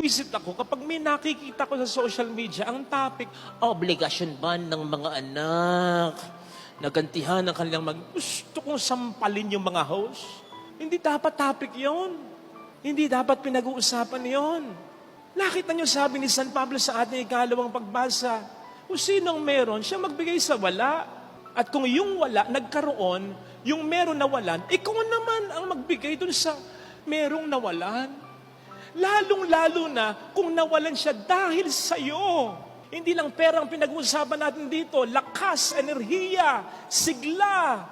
Wisit ako kapag may nakikita ko sa social media, ang topic, obligasyon ba ng mga anak? Nagantihan ng kanilang mag... Gusto kong sampalin yung mga host. Hindi dapat topic yon. Hindi dapat pinag-uusapan yon. Nakita niyo sabi ni San Pablo sa ating ikalawang pagbasa, kung sinong meron, siya magbigay sa wala. At kung yung wala, nagkaroon, yung meron nawalan, ikaw naman ang magbigay dun sa merong nawalan. Lalong-lalo na kung nawalan siya dahil sa iyo. Hindi lang pera ang pinag-uusapan natin dito, lakas, enerhiya, sigla.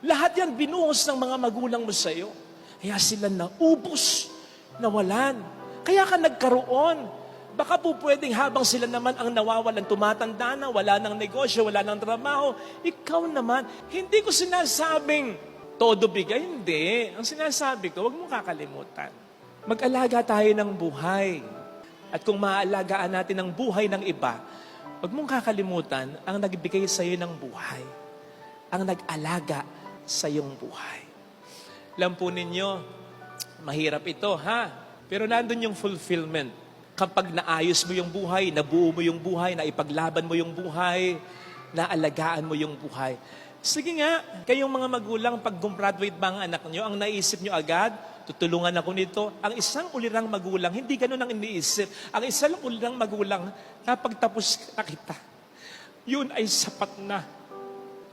Lahat yan binuhos ng mga magulang mo sa iyo. Kaya sila naubos, nawalan. Kaya ka nagkaroon. Baka po pwedeng habang sila naman ang nawawalan, tumatanda na, wala ng negosyo, wala ng trabaho. Ikaw naman, hindi ko sinasabing todo bigay, hindi. Ang sinasabi ko, huwag mong kakalimutan. Mag-alaga tayo ng buhay. At kung maaalagaan natin ang buhay ng iba, huwag mong kakalimutan ang nagbigay sa iyo ng buhay. Ang nag-alaga sa iyong buhay. Alam po ninyo, mahirap ito, ha? Pero nandun yung fulfillment. Kapag naayos mo yung buhay, nabuo mo yung buhay, naipaglaban mo yung buhay, naalagaan mo yung buhay. Sige nga, kayong mga magulang, pag gumraduate ba ang anak nyo, ang naisip nyo agad, tutulungan ako nito. Ang isang ulirang magulang, hindi ganun ang iniisip. Ang isang ulirang magulang, kapag tapos na kita, yun ay sapat na.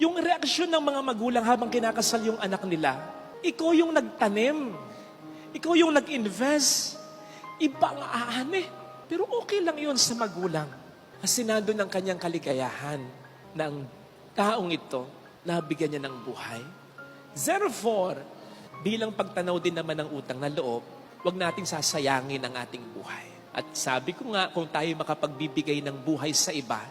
Yung reaksyon ng mga magulang habang kinakasal yung anak nila, ikaw yung nagtanim. Ikaw yung nag-invest. Iba ang aane. Pero okay lang yun sa magulang. Kasi nandun ang kanyang kaligayahan ng taong ito nabigyan niya ng buhay. Therefore, bilang pagtanaw din naman ng utang na loob, huwag nating sasayangin ang ating buhay. At sabi ko nga, kung tayo makapagbibigay ng buhay sa iba,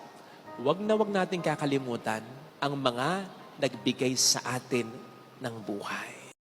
huwag na huwag nating kakalimutan ang mga nagbigay sa atin ng buhay.